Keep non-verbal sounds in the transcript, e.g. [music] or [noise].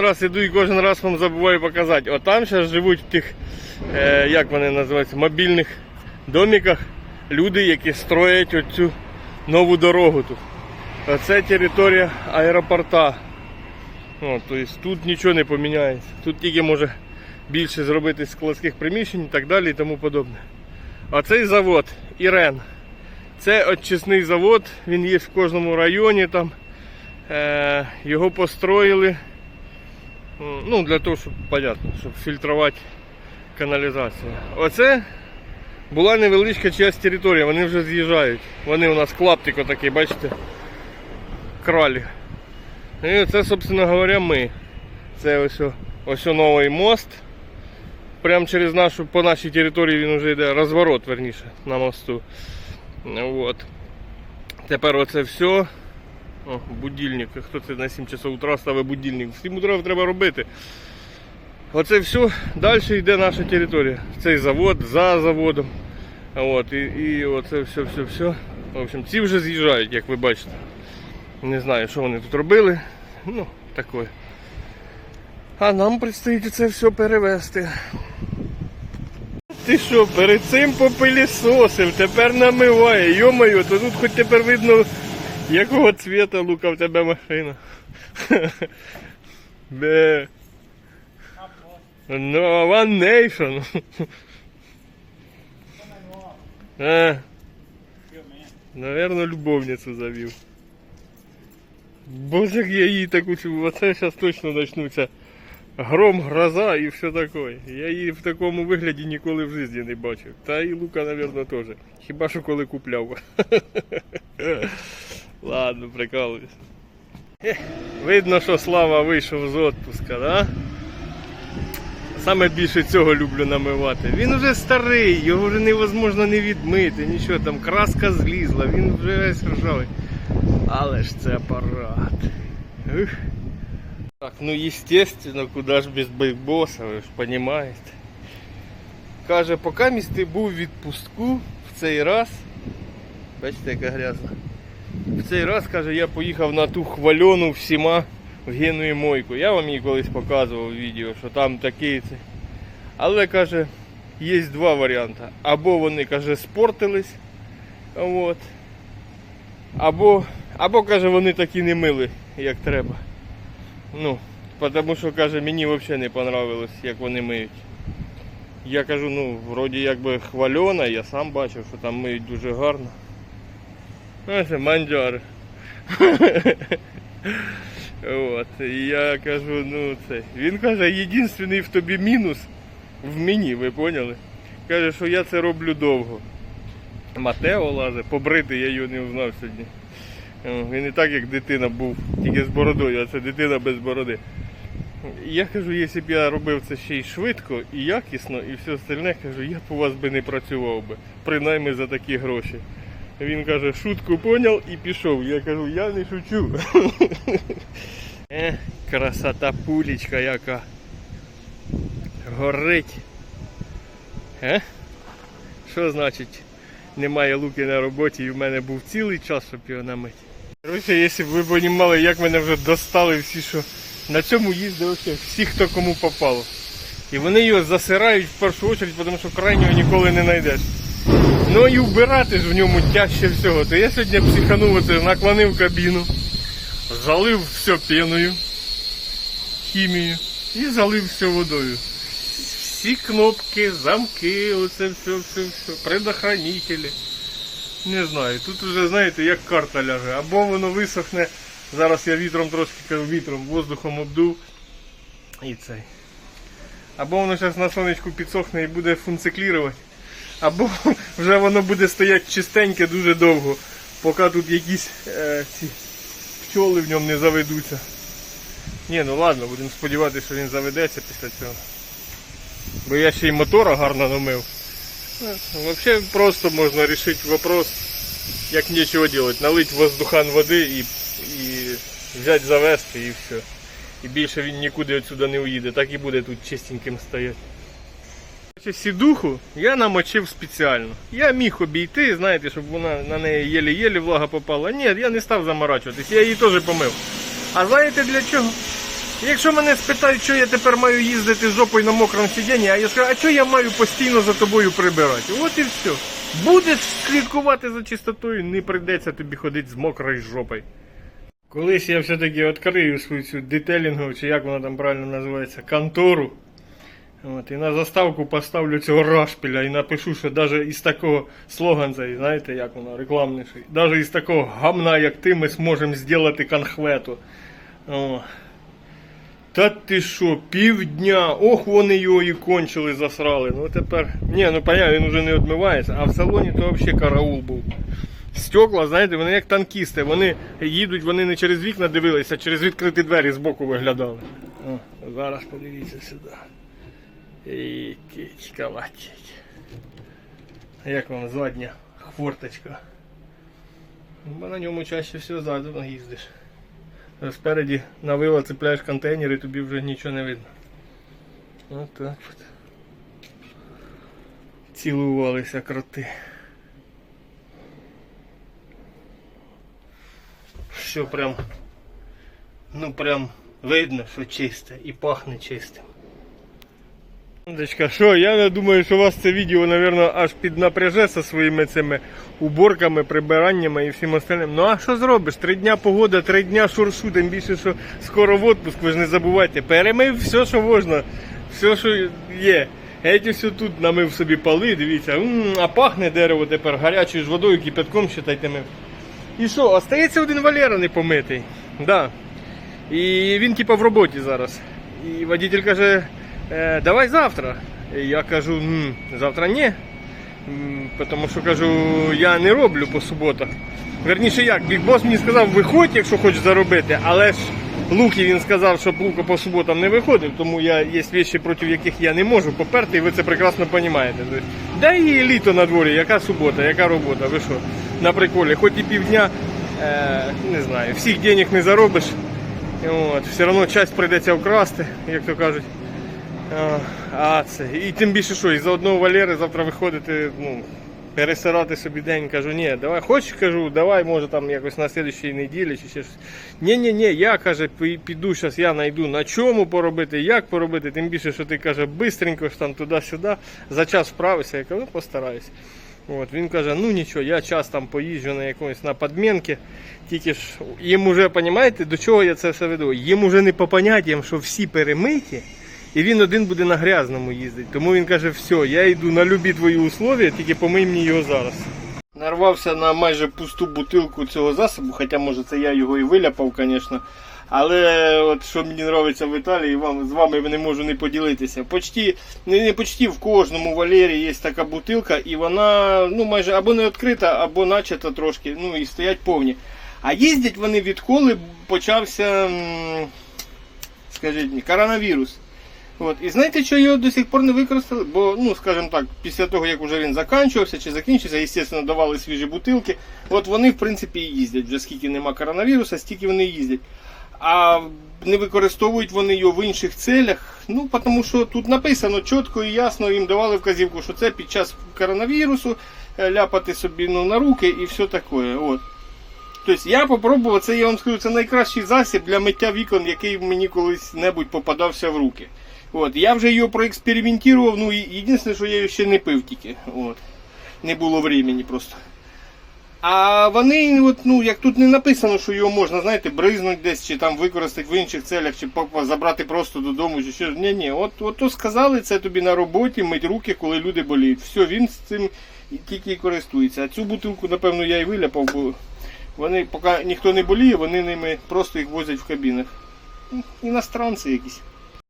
раз іду і кожен раз вам забуваю показати. Отам зараз живуть в тих, е, як вони називаються, мобільних домиках люди, які строять оцю нову дорогу тут. Оце територія аеропорта. О, тобто тут нічого не поміняється. Тут тільки може більше зробити складських приміщень і так далі і тому подобне. А цей завод Ірен. Це очисний завод, він є в кожному районі там. Е, його построїли ну, для того, щоб, понятно, щоб фільтрувати каналізацію. Оце була невеличка часть території, вони вже з'їжджають. Вони у нас клаптик отакий, бачите? Кралі. І це, собственно говоря, ми. Це ось, ось новий мост. Прямо через нашу, по нашій території він вже йде розворот, верніше, на мосту. Вот. Тепер оце все. О, будильник. Хто це на 7 часов утра ставить будильник? В 7 утра треба робити. Оце все. Далі йде наша територія. Цей завод за заводом. От, і, і оце все, все, все. В общем, ці вже з'їжджають, як ви бачите. Не знаю, що вони тут робили. Ну, таке. А нам предстоїть це все перевезти. Ти що, перед цим попилісосив, тепер намиває. Йомаю, то тут хоч тепер видно, якого цвіта лука в тебе машина. Бе. Ну, One Nation. А, [laughs] наверно, любовницю завів. Боже, я її таку чую, оце зараз точно почнуться. Гром, гроза і все таке. Я її в такому вигляді ніколи в житті не бачив. Та і Лука, мабуть, теж. Хіба що коли купляв. [laughs] Ладно, прикалуюсь. Видно, що Слава вийшов з отпуска, да? Саме більше цього люблю намивати. Він вже старий, його вже невозможно не відмити, нічого там, краска злізла, він вже весь ржавий. Але ж це апарат. Ух. Так, ну естественно, куда ж без байбоса, ви ж розумієте. Каже, поки міст ти був в відпустку в цей раз. Бачите, яка грязна. В цей раз, каже, я поїхав на ту хвальону всіма в Гену і Мойку. Я вам її колись показував в відео, що там такий це. Але каже, є два варіанти. Або вони, каже, спортились. От. Або, або каже, вони такі не мили, як треба. Ну, тому що, каже, мені взагалі не понравилось, як вони миють. Я кажу, ну, вроді якби хвальона, я сам бачив, що там миють дуже гарно. Ну, це. [laughs] От, і я кажу, ну це. Він каже, єдиний в тобі мінус в мені, ви поняли? Каже, що я це роблю довго. Матео лазе, побрити я його не узнав сьогодні. Він не так, як дитина був, тільки з бородою, а це дитина без бороди. Я кажу, якщо б я робив це ще й швидко і якісно, і все остальне, кажу, я б у вас би не працював би, принаймні за такі гроші. Він каже, шутку поняв і пішов. Я кажу, я не шучу. [laughs] Е, красота пулечка яка. Горить. Е? Що значить? Немає луки на роботі і в мене був цілий час, щоб його намити. Коротше, якщо б ви розуміли, як мене вже достали всі, що на цьому їздили всі, хто кому попало. І вони його засирають в першу чергу, тому що крайнього ніколи не знайдеш. Ну і вбирати ж в ньому тяжче всього. То я сьогодні психанув наклонив кабіну, залив все пеною, хімією і залив все водою. Всі кнопки, замки, оце все, все, все, предохранителі. Не знаю, тут вже, знаєте, як карта ляже. Або воно висохне. Зараз я вітром трошки вітром, воздухом обдув. І цей. Або воно зараз на сонечку підсохне і буде функціклірувати. Або вже воно буде стояти чистеньке дуже довго, поки тут якісь е, ці пчоли в ньому не заведуться. Ні, ну ладно, будемо сподіватися, що він заведеться після цього. Бо я ще й мотора гарно намив. Взагалі просто можна вирішити вопрос, як нічого робити. Налить воздухан води і, і взяти завести і все. І більше він нікуди відсюди не уїде, так і буде тут чистеньким стояти. Сідуху я намочив спеціально. Я міг обійти, знаєте, щоб вона на неї єлі-єлі влага попала. Ні, я не став заморачуватись, я її теж помив. А знаєте для чого? Якщо мене спитають, що я тепер маю їздити з жопою на мокрому сидінні, а я скажу, а що я маю постійно за тобою прибирати? От і все. Будеш слідкувати за чистотою, не прийдеться тобі ходити з мокрою жопою. Колись я все-таки відкрию свою цю детелінгову, чи як вона там правильно називається, контору. От, і на заставку поставлю цього рашпіля і напишу, що навіть із такого слоган цей, знаєте, як воно, рекламніший. Навіть із такого гамна, як ти, ми зможемо зробити конхвету. О. Та ти що, півдня, ох, вони його і кончили, засрали. Ну тепер. Ні, ну понятно, він вже не відмивається, а в салоні то взагалі караул був. Стекла, знаєте, вони як танкісти. Вони їдуть, вони не через вікна дивилися, а через відкриті двері збоку виглядали. О, зараз подивіться сюди. І кичка латять. Як вам задня хворточка? Бо на ньому чаще всього ззаду їздиш. Спереді на вила цепляєш контейнер і тобі вже нічого не видно. От так от. Цілувалися кроти. Все прям, ну прям видно, що чисте і пахне чистим. Що, я думаю, що вас це відео, мабуть, аж піднапряже зі своїми цими уборками, прибираннями і всім остальним. Ну а що зробиш? Три дня погода, три дня шуршу, тим більше, що скоро в отпуск, ви ж не забувайте. Перемив все, що можна, все, що є. Геть все тут намив собі поли, дивіться, м а пахне дерево тепер гарячою ж водою, кипятком считайте мив. І що, остається один Валера не помитий. Да. І він типа в роботі зараз. І водитель каже, «Е, давай завтра. Я кажу, «М, завтра ні. Тому що кажу, я не роблю по суботах. Верніше як, бігбос мені сказав, виходь, якщо хочеш заробити, але ж Луки він сказав, щоб Лука по суботам не виходив, тому я є речі, проти яких я не можу поперти, і ви це прекрасно розумієте. Да і літо на дворі, яка субота, яка робота, ви що, на приколі, хоч і півдня, е, не знаю, всіх денег не заробиш, от, все одно часть прийдеться вкрасти, як то кажуть. А, це. І тим більше що, із-за одного Валери завтра виходити, ну, пересирати собі день, кажу, ні, давай, хочеш, кажу, давай, може там якось на слідчій неділі чи ще щось. Ні, ні, ні, я каже, піду зараз, я знайду на чому поробити, як поробити, тим більше, що ти каже, бистренько ж там туди-сюди, за час вправишся, я кажу, «Ну, постараюсь. От, він каже, ну нічого, я час там поїжджу на якомусь на подмінки, тільки ж їм уже, розумієте, до чого я це все веду? Їм уже не по поняттям, що всі перемиті, і він один буде на грязному їздити. Тому він каже, все, я йду на любі твої условия, тільки помий мені його зараз. Нарвався на майже пусту бутилку цього засобу, хоча може це я його і виляпав, звісно. Але от що мені подобається в Італії, вам, з вами не можу не поділитися. Почти, не, не почти в кожному Валері є така бутилка, і вона ну, майже або не відкрита, або начата трошки, ну і стоять повні. А їздять вони відколи почався, скажіть мені, коронавірус. От. І знаєте, що його до сих пор не використали? Бо, ну, скажімо так, після того, як вже він закінчувався чи закінчився, звісно, давали свіжі бутилки. От вони, в принципі, і їздять. Вже скільки нема коронавіруса, стільки вони їздять. А не використовують вони його в інших целях. Ну, тому що тут написано чітко і ясно, їм давали вказівку, що це під час коронавірусу е, ляпати собі ну, на руки і все таке. От. Тобто я попробував, це я вам скажу, це найкращий засіб для миття вікон, який мені колись небудь попадався в руки. От, я вже його проекспериментував, ну єдине, що я його ще не пив тільки. От. Не було времени просто. А вони, от, ну, як тут не написано, що його можна, знаєте, бризнути десь, чи там використати в інших целях, чи забрати просто додому, чи що. Ні, ні, от, от то сказали, це тобі на роботі мить руки, коли люди боліють. Все, він з цим тільки і користується. А цю бутилку, напевно, я і виляпав, бо вони, поки ніхто не боліє, вони ними просто їх возять в кабінах. Ну, Іностранці якісь.